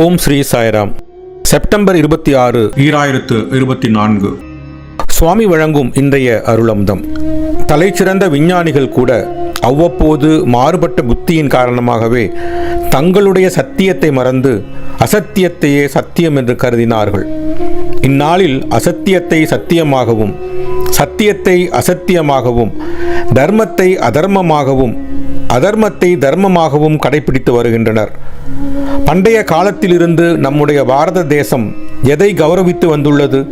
ஓம் Sri Sairam. September இருபத்தி ஆறு ஈராயிரத்து இருபத்தி நான்கு. சுவாமி வழங்கும் இன்றைய அருளம்தம். தலைச்சிறந்த விஞ்ஞானிகள் கூட அவ்வப்போது மாறுபட்ட புத்தியின் காரணமாகவே தங்களுடைய சத்தியத்தை மறந்து அசத்தியத்தையே சத்தியம் என்று கருதினார்கள். இந்நாளில் அசத்தியத்தை சத்தியமாகவும் சத்தியத்தை அசத்தியமாகவும் தர்மத்தை அதர்மமாகவும் அதர்மத்தை தர்மமாகவும் கடைபிடித்து வருகின்றனர். பண்டைய காலத்திலிருந்து நம்முடைய பாரத தேசம் எதை கௌரவித்து வந்துள்ளது?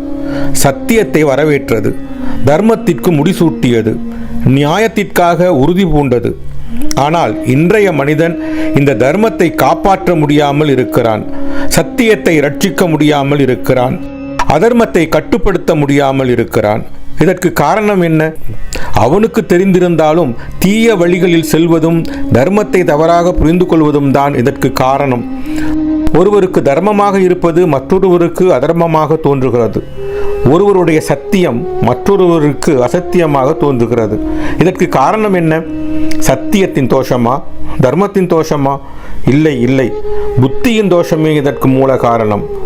சத்தியத்தை வரவேற்றது. தர்மத்திற்கு முடிசூட்டியது. நியாயத்திற்காக உறுதி பூண்டது. ஆனால் இன்றைய மனிதன் இந்த தர்மத்தை காப்பாற்ற முடியாமல் இருக்கிறான். சத்தியத்தை ரட்சிக்க முடியாமல் இருக்கிறான். அதர்மத்தை கட்டுப்படுத்த முடியாமல் இருக்கிறான். இதற்கு காரணம் என்ன? அவனுக்கு தெரிந்திருந்தாலும் தீய வழிகளில் செல்வதும் தர்மத்தை தவறாக புரிந்து கொள்வதும் தான் இதற்கு காரணம். ஒருவருக்கு தர்மமாக இருப்பது மற்றொருவருக்கு அதர்மமாக தோன்றுகிறது. ஒருவருடைய சத்தியம் மற்றொருவருக்கு அசத்தியமாக தோன்றுகிறது. இதற்கு காரணம் என்ன? சத்தியத்தின் தோஷமா? தர்மத்தின் தோஷமா? இல்லை இல்லை. புத்தியின் தோஷமே இதற்கு மூல காரணம்.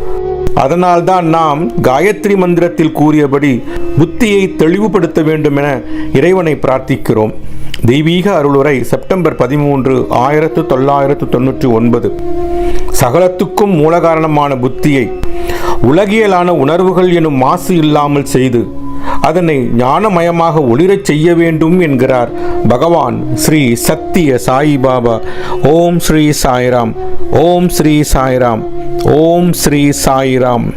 அதனால்தான் நாம் காயத்ரி மந்திரத்தில் கூறியபடி புத்தியை தெளிவுபடுத்த வேண்டும் என இறைவனை பிரார்த்திக்கிறோம். தெய்வீக அருளுரை செப்டம்பர் பதிமூன்று ஆயிரத்து தொள்ளாயிரத்து தொன்னூற்றி ஒன்பது. சகலத்துக்கும் மூலகாரணமான புத்தியை உலகியலான உணர்வுகள் எனும் மாசு இல்லாமல் செய்து அதனை ஞானமயமாக ஒளிரச் செய்ய வேண்டும் என்கிறார் பகவான் ஸ்ரீ சத்திய சாயிபாபா ஓம் ஸ்ரீ சாய்ராம். ஓம் ஸ்ரீ சாய்ராம். ஓம் ஸ்ரீ சாய்ராம்.